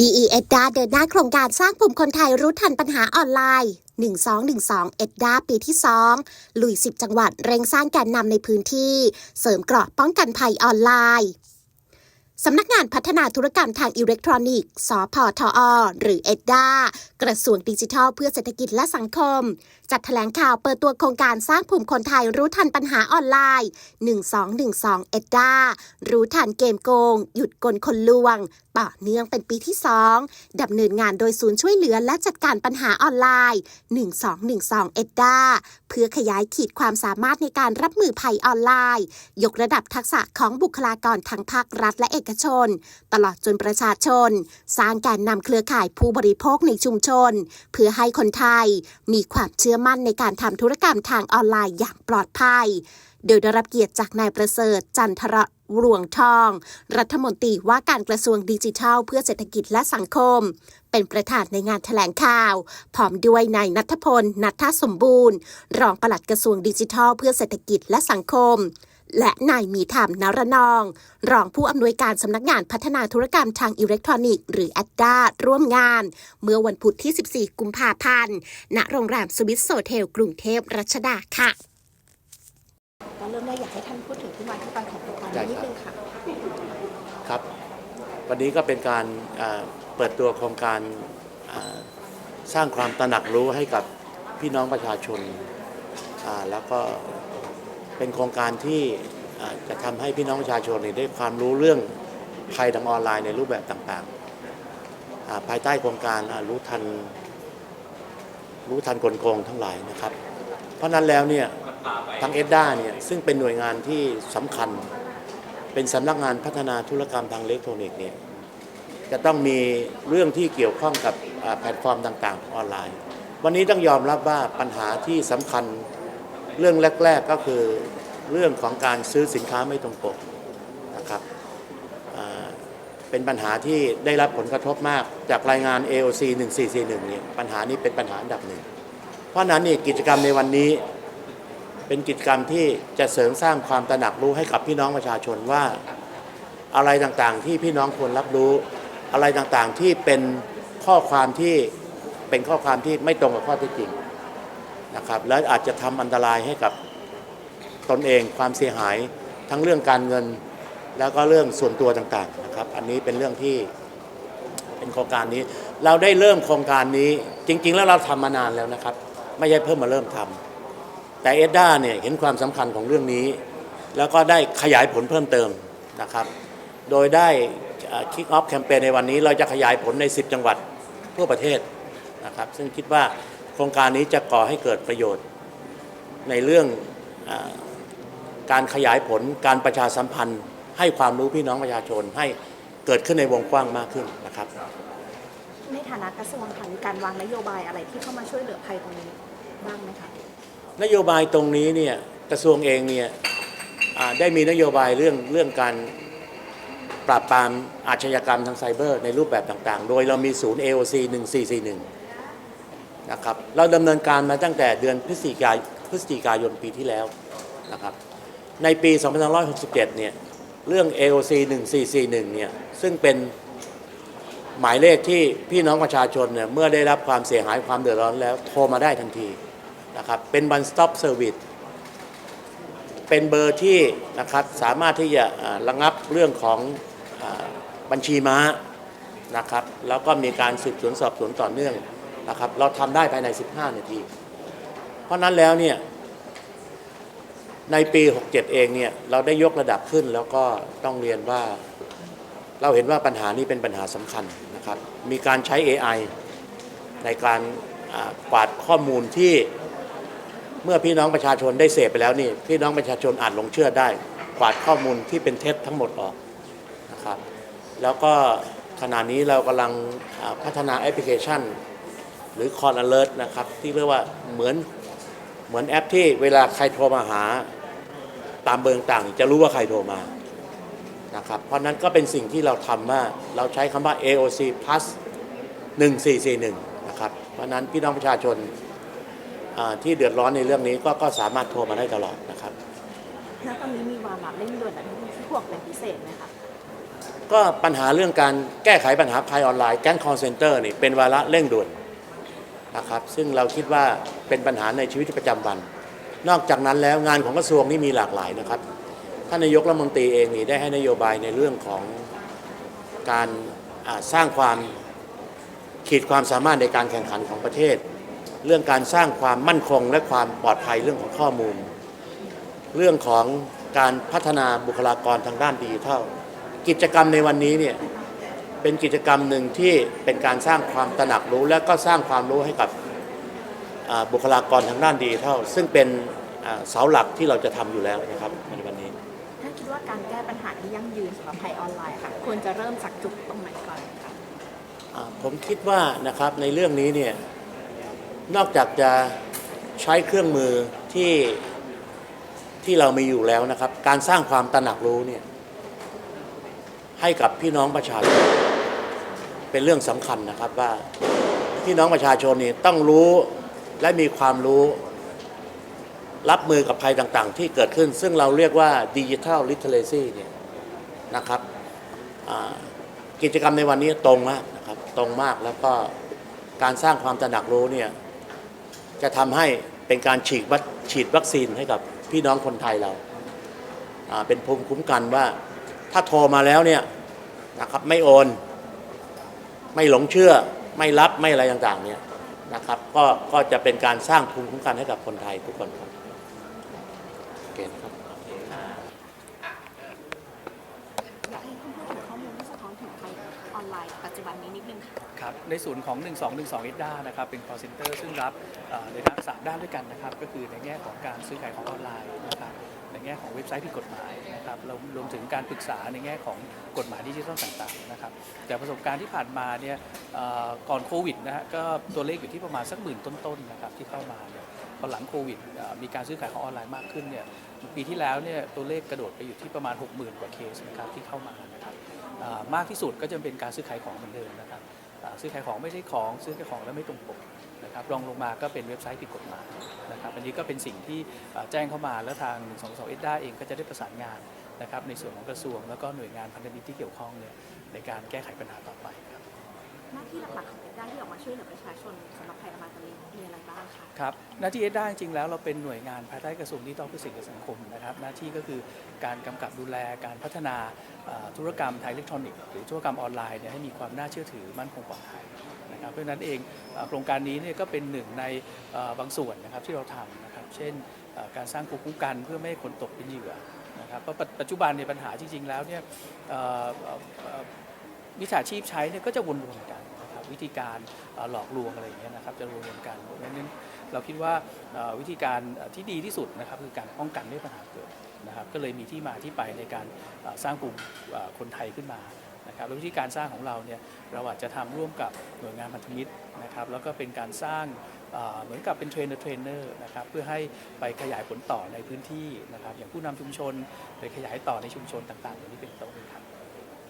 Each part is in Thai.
DE เอ็ดดาเดินหน้าโครงการสร้างภูมิคนไทยรู้ทันปัญหาออนไลน์ 1212 เอ็ดดาปีที่ 2 ลุย 10 จังหวัดเร่งสร้างแกนนำในพื้นที่ เสริมเกราะป้องกันภัยออนไลน์ สำนักงานพัฒนาธุรกรรมทางอิเล็กทรอนิกส์ สพทอ หรือเอ็ดดากระทรวงดิจิทัลเพื่อเศรษฐกิจและสังคม จัดแถลงข่าวเปิดตัวโครงการสร้างภูมิคนไทยรู้ทันปัญหาออนไลน์ 1212 เอ็ดดารู้ทันเกมโกง หยุดกลคนลวง ต่อเนื่องเป็นปีที่ 2ดำเนินงานโดยศูนย์ช่วยเหลือและจัดการปัญหาออนไลน์ 1212 เอ็ดดาเพื่อขยายขีดความสามารถในการรับมือภัยออนไลน์ ยกระดับทักษะของบุคลากรทั้งภาครัฐและเอกชน ตลอดจนประชาชน สร้างการนำเครือข่ายผู้บริโภคในชุมชน เพื่อให้คนไทย มีความเชื่อมั่นในการทำธุรกรรมทางออนไลน์อย่างปลอดภัย โดยได้รับเกียรติจากนายประเสริฐจันทรรวงทอง รัฐมนตรีว่าการกระทรวงดิจิทัล เพื่อเศรษฐกิจและสังคม เป็นประธานในงานแถลงข่าว พร้อมด้วยนายนัทพล นัทสมบูรณ์ รองปลัดกระทรวงดิจิทัล เพื่อเศรษฐกิจและสังคม และนายมีธรรมนรนอง รองผู้อำนวยการสำนักงานพัฒนาธุรกรรมทางอิเล็กทรอนิกส์หรือแอดดาร่วมงาน เมื่อวันพุธที่ 14 กุมภาพันธ์ ณ โรงแรมสวิสโซเทล กรุงเทพรัชดาค่ะก็เริ่มแรกอยากให้ท่านพูดถึงที่มาที่ไปของโครงการได้นี้ครับนิดนึงค่ะ ครับ วันนี้ก็เป็นการอ่าเปิดตัวโครงการอ่าสร้างความตระหนักรู้ให้กับพี่น้องประชาชนอ่าแล้วก็ เป็นโครงการที่จะทำให้พี่น้องประชาชนได้ความรู้เรื่องภัยทางออนไลน์ในรูปแบบต่างๆ ภายใต้โครงการรู้ทันรู้ทันกลโกงทั้งหลายนะครับ เพราะนั้นแล้วเนี่ยทางเอ็ดด้าเนี่ยซึ่งเป็นหน่วยงานที่สำคัญ เป็นสำนักงานพัฒนาธุรกรรมทางอิเล็กทรอนิกส์เนี่ยจะต้องมีเรื่องที่เกี่ยวข้องกับแพลตฟอร์มต่างๆ ออนไลน์ วันนี้ต้องยอมรับว่าปัญหาที่สำคัญ เรื่องแรก ๆก็คือเรื่องของการซื้อสินค้าไม่ตรงปกนะครับเป็นปัญหาที่ได้รับผลกระทบมากจากรายงาน AOC 1441เนี่ยปัญหานี้เป็นปัญหาอันดับหนึ่ง เพราะนั้นนี่กิจกรรมในวันนี้เป็นกิจกรรมที่จะเสริมสร้างความตระหนักรู้ให้กับพี่น้องประชาชนว่าอะไรต่างๆที่พี่น้องควรรับรู้ อะไรต่างๆที่เป็นข้อความที่เป็นข้อความที่ไม่ตรงกับข้อเท็จจริง นะครับแล้วอาจจะทำอันตรายให้กับตนเองความเสียหายทั้งเรื่องการเงิน แล้วก็เรื่องส่วนตัวต่างๆนะครับอันนี้เป็นเรื่องที่เป็นโครงการนี้ เราได้เริ่มโครงการนี้จริง ๆ แล้วเราทำมานานแล้วนะครับ ไม่ใช่เพิ่มมาเริ่มทำแต่เอ็ดด้าเนี่ยเห็นความสำคัญของเรื่องนี้ แล้วก็ได้ขยายผลเพิ่มเติมนะครับ โดยได้คิกออฟแคมเปญในวันนี้ เราจะขยายผลใน 10 จังหวัดทั่วประเทศนะครับซึ่งคิดว่า โครงการนี้จะก่อให้เกิดประโยชน์ ในเรื่องอาการขยายผลการประชาสัมพันธ์ ให้ความรู้พี่น้องประชาชนให้เกิดขึ้นในวงกว้างมากขึ้นนะครับในฐานะกระทรวงค่ะมีการวางนโยบายอะไรที่เข้ามาช่วยเหลือภัยตรงนี้บ้างไหมคะนโยบายตรงนี้เนี่ยกระทรวงเองเนี่ยอ่าได้มีนโยบายเรื่องเรื่องการปราบปรามอาชญากรรมทางไซเบอร์ในรูปแบบต่างๆ โดยเรามีศูนย์ AOC 1441 นะครับเราดำเนินการมาตั้งแต่เดือนพฤศจิกายพฤศจิกายนปีที่แล้วนะครับในปี 2567 เนี่ยเรื่อง AOC 1441 เนี่ยซึ่งเป็นหมายเลขที่พี่น้องประชาชนเนี่ยเมื่อได้รับความเสียหายความเดือดร้อนแล้วโทรมาได้ทันทีนะครับเป็น one stop service เป็นเบอร์ที่นะครับสามารถที่จะระงับเรื่องของอบัญชีม้านะครับแล้วก็มีการสืบสวนสอบสวนต่อเนื่อง นะครับเราทำได้ภายใน 15 นาที เพราะนั้นแล้วเนี่ยในปี 67 เองเนี่ยเราได้ยกระดับขึ้นแล้วก็ต้องเรียนว่า เราเห็นว่าปัญหานี้เป็นปัญหาสำคัญนะครับมีการใช้ AI ในการกวาดข้อมูลที่เมื่อพี่น้องประชาชนได้เสพไปแล้วนี่พี่น้องประชาชนอาจหลงเชื่อได้กวาดข้อมูลที่เป็นเท็จทั้งหมดออกนะครับ แล้วก็ขณะนี้เรากำลังพัฒนาแอปพลิเคชัน หรือ Call Alert นะครับ ที่เรียกว่าเหมือนเหมือนแอปที่เวลาใครโทรมาหาตามเบอร์ต่างๆจะรู้ว่าใครโทรมานะครับเพราะนั้นก็เป็นสิ่งที่เราทำว่าเราใช้คำว่า AOC plus 1441 นะครับ เพราะนั้นพี่น้องประชาชนอ่าที่เดือดร้อนในเรื่องนี้ก็ก็สามารถโทรมาได้ตลอดนะครับณตอนนี้มีวาระเร่งด่วนอะไรที่ห่วงเป็นพิเศษไหมคะก็ปัญหาเรื่องการแก้ไขปัญหาภัยออนไลน์แก๊งคอร์เซนเตอร์นี่เป็นวาระเร่งด่วน นะครับซึ่งเราคิดว่าเป็นปัญหาในชีวิตประจำวัน นอกจากนั้นแล้วงานของกระทรวงนี่มีหลากหลายนะครับท่านนายกรัฐมนตรีเองนี่ได้ให้นโยบายในเรื่องของการสร้างความขีดความสามารถในการแข่งขันของประเทศ เรื่องการสร้างความมั่นคงและความปลอดภัยเรื่องของข้อมูล เรื่องของการพัฒนาบุคลากรทางด้านดิจิทัลกิจกรรมในวันนี้เนี่ย เป็นกิจกรรมหนึ่งที่เป็นการสร้างความตระหนักรู้ และก็สร้างความรู้ให้กับอ่าบุคลากรทางด้านดิจิทัลซึ่งเป็นอ่าเสาหลักที่เราจะทำอยู่แล้วนะครับในวันนี้ถ้าคิดว่าการแก้ปัญหาที่ยั่งยืนสำหรับภัยออนไลน์ค่ะควรจะเริ่มจากจุดตรงไหนก่อนคะอ่าผมคิดว่านะครับในเรื่องนี้เนี่ยนอกจากจะใช้เครื่องมือที่ที่เรามีอยู่แล้วนะครับ การสร้างความตระหนักรู้เนี่ยให้กับพี่น้องประชาชน เป็นเรื่องสำคัญนะครับว่าพี่น้องประชาชนนี่ต้องรู้และมีความรู้รับมือกับภัยต่างๆ ที่เกิดขึ้น ซึ่งเราเรียกว่าดิจิทัลลิเทเ c y เนี่ยนะครับกิจกรรมในวันนี้ตรงมากนะครับตรงมากแล้วก็การสร้างความตระหนักรู้เนี่ยจะทำให้เป็นการฉีดวัคฉีดวัคซีนให้กับพี่น้องคนไทยเราอ่าเป็นภูมิคุ้มกันว่าถ้าโทรมาแล้วเนี่ยนะครับไม่โอน ไม่หลงเชื่อไม่รับไม่อะไรต่างๆเนี่ยนะครับก็ก็จะเป็นการสร้างภูมิคุ้มกันให้กับคนไทยทุกคนครับโอเคนะครับอยากให้คุณพูดถึงข้อมูลที่สะท้อนถึงภัยออนไลน์ปัจจุบันนี้นิดนึงค่ะครับในส่วนของ 1212 EDA นะครับเป็น call center ซึ่งรับเอ่อในด้านสามด้านด้วยกันนะครับ ก็คือในแง่ของการซื้อขายของออนไลน์นะครับใน แง่ของเว็บไซต์ผิดกฎหมายนะครับเรวมรวมถึงการปรึกษาในแง่ของกฎหมายดิจิทัลต่างๆนะครับจากประสบการณ์ที่ผ่านมาเนี่ยก่อนโควิดนะฮะก็ตัวเลขอยู่ที่ประมาณสักหมื่นต้นๆนะครับที่เข้ามาเนี่ยพอหลังโควิดมีการซื้อขายของออนไลน์มากขึ้นเนี่ยปีที่แล้วเนี่ยตัวเลขกระโดดไปอยู่ที่ประมาณ 60,000 กว่าเคสนะครับที่เข้ามานะครับมากที่สุดก็จะเป็นการซื้อขายของเหมือนเดิมนะครับ ซื้อขายของไม่ใช่ของซื้อขายของแล้วไม่ตรงปกนะครับรองลงมาก็เป็นเว็บไซต์ผิดกฎหมายนะครับอันนี้ก็เป็นสิ่งที่แจ้งเข้ามาแล้วทาง 1 2 2เอด้าเองก็จะได้ประสานงานนะครับในส่วนของกระทรวงแล้วก็หน่วยงานพันธมิตรที่เกี่ยวข้องเนี่ยในการแก้ไขปัญหาต่อไปครับ น้าที่หลักๆของเอ็ดด้าที่ออกมาช่วยเหลือประชาชนสำหรับภัยออนไลน์ตอนนี้มีอะไรบ้างคะครับหน้าที่เอ็ดด้าจริงๆแล้วเราเป็นหน่วยงานภายใต้กระทรวงดิจิทัลเพื่อสิ่งและสังคมนะครับ หน้าที่ก็คือการกำกับดูแลการพัฒนาธุรกรรมทางอิเล็กทรอนิกส์หรือธุรกรรมออนไลน์เนี่ยให้มีความน่าเชื่อถือมั่นคงปลอดภัยนะครับเพราะนั้นเองโครงการนี้เนี่ยก็เป็นหนึ่งในบางส่วนนะครับที่เราทำนะครับ เช่นการสร้างภูมิคุ้มกันเพื่อไม่ให้คนตกเป็นเหยื่อนะครับเพราะปัจจุบันในปัญหาจริงๆแล้วเนี่ย มิจฉาชีพใช้เนี่ยก็จะวนๆกันนะครับวิธีการหลอกลวงอะไรอย่างเงี้ยนะครับจะวนๆกันเพราะฉะนั้นเราคิดว่าวิธีการที่ดีที่สุดนะครับคือการป้องกันไม่ให้ปัญหาเกิดนะครับก็เลยมีที่มาที่ไปในการสร้างกลุ่มคนไทยขึ้นมานะครับแล้ววิธีการสร้างของเราเนี่ยเราอาจจะทำร่วมกับหน่วยงานพันธมิตรนะครับแล้วก็เป็นการสร้างเหมือนกับเป็นเทรนเนอร์เทรนเนอร์นะครับเพื่อให้ไปขยายผลต่อในพื้นที่นะครับอย่างผู้นำชุมชนไปขยายต่อในชุมชนต่างๆอย่างนี้เป็นต้น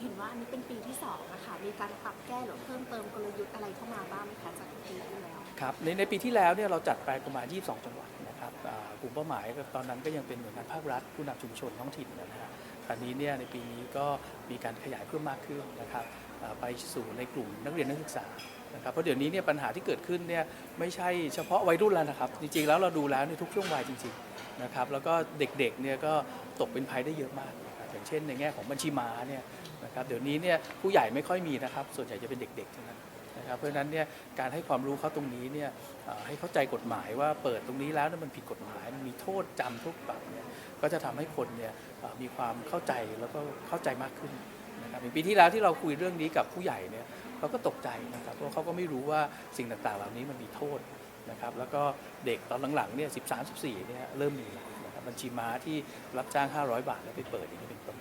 เห็นว่าอันนี้เป็นปีที่สองนะคะมีการปรับแก้หรือเพิ่มเติมกลยุทธ์อะไรเข้ามาบ้างไหมคะจากปีที่แล้วครับในในปีที่แล้วเนี่ยเราจัดไปประมาณ 22 จังหวัดนะครับกลุ่มเป้าหมายตอนนั้นก็ยังเป็นหน่วยงานภาครัฐผู้นำชุมชนท้องถิ่นนะฮะคราวนี้เนี่ยในปีนี้ก็มีการขยายเพิ่มมากขึ้นนะครับไปสู่ในกลุ่มนักเรียนนักศึกษานะครับเพราะเดี๋ยวนี้เนี่ยปัญหาที่เกิดขึ้นเนี่ยไม่ใช่เฉพาะวัยรุ่นแล้วนะครับ จริงๆแล้วเราดูแล้วในทุกช่วงวัยจริงๆนะครับแล้วก็เด็กๆเนี่ยก็ตกเป็นภัยได้เยอะมาก อย่างเช่นในแง่ของบัญชีม้าเนี่ย นะครับเดี๋ยวนี้เนี่ยผู้ใหญ่ไม่ค่อยมีนะครับ ส่วนใหญ่จะเป็นเด็กๆทั้งนั้นนะครับเพราะฉะนั้นเนี่ยการให้ความรู้เขาตรงนี้เนี่ยให้เข้าใจกฎหมายว่าเปิดตรงนี้แล้วนี่ยมันผิดกฎหมายมันมีโทษจำโทษปรับเนี่ยก็จะทำให้คนเนี่ยมีความเข้าใจแล้วก็เข้าใจมากขึ้นนะครับปีที่แล้วที่เราคุยเรื่องนี้กับผู้ใหญ่เนี่ยเขาก็ตกใจนะครับเพราะเขาก็ไม่รู้ว่าสิ่งต่างๆ เหล่านี้มันมีโทษนะครับแล้วก็เด็กตอนหลังๆเนี่ย13 14เนี่ยเริ่มมีแล้วบัญชีม้าที่รับจ้าง 500 บาทแล้วไปเปิดอย่างนี้เป็นต้น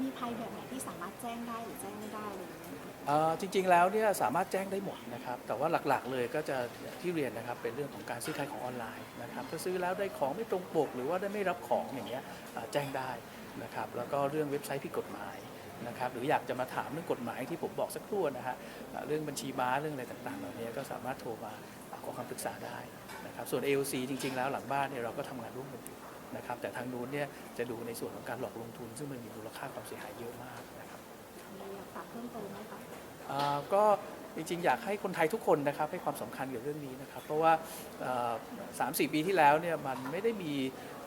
มีภัยแบบไหนที่สามารถแจ้งได้หรือแจ้งไม่ได้อะไรอย่างเงี้ยคะเอ่อจริงๆแล้วเนี่ยสามารถแจ้งได้หมดนะครับ แต่ว่าหลักๆเลยก็จะอย่างที่เรียนนะครับเป็นเรื่องของการซื้อขายของออนไลน์นะครับถ้าซื้อแล้วได้ของไม่ตรงปก หรือว่าได้ไม่รับของอย่างเงี้ยเอ่อแจ้งได้นะครับแล้วก็เรื่องเว็บไซต์ผิดกฎหมายนะครับหรืออยากจะมาถามเรื่องกฎหมายที่ผมบอกสักครู่นะฮะเอ่อเรื่องบัญชีม้าเรื่องอะไรต่างๆเหล่านี้ก็สามารถโทรมาขอคำปรึกษาได้นะครับส่วน AOC จริงๆแล้วหลังบ้านเนี่ยเราก็ทำงานร่วมกันอยู่ นะครับแต่ทางนู้นเนี่ยจะดูในส่วนของการหลอกลงทุน ซึ่งมันมีมูลค่าความเสียหายเยอะมากนะครับมีอยากฝากเพิ่มเติมไหมคะอ่าก็จริงๆ อยากให้คนไทยทุกคนนะครับให้ความสำคัญกับเรื่องนี้นะครับ เพราะว่าสามสี่ปีที่แล้วเนี่ยมันไม่ได้มี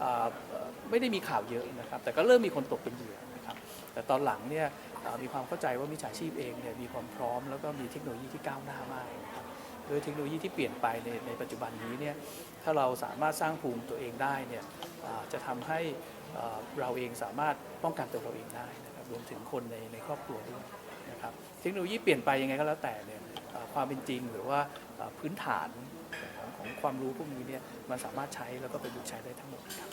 อ่าเอ่อไม่ได้มีข่าวเยอะนะครับ แต่ก็เริ่มมีคนตกเป็นเหยื่อนะครับแต่ตอนหลังเนี่ยอ่ามีความเข้าใจว่ามิจฉาชีพเองเนี่ยมีความพร้อมแล้วก็มีเทคโนโลยีที่ก้าวหน้ามาก โดยเทคโนโลยีที่เปลี่ยนไปในในปัจจุบันนี้เนี่ยถ้าเราสามารถสร้างภูมิตัวเองได้เนี่ยจะทำให้เราเองสามารถป้องกันตัวเราเองได้นะครับรวมถึงคนในในครอบครัวด้วยนะครับเทคโนโลยีเปลี่ยนไปยังไงก็แล้วแต่เนี่ยความเป็นจริงหรือว่าพื้นฐานของของความรู้พวกนี้เนี่ยมันสามารถใช้แล้วก็ประยุกต์ใช้ได้ทั้งหมดครับ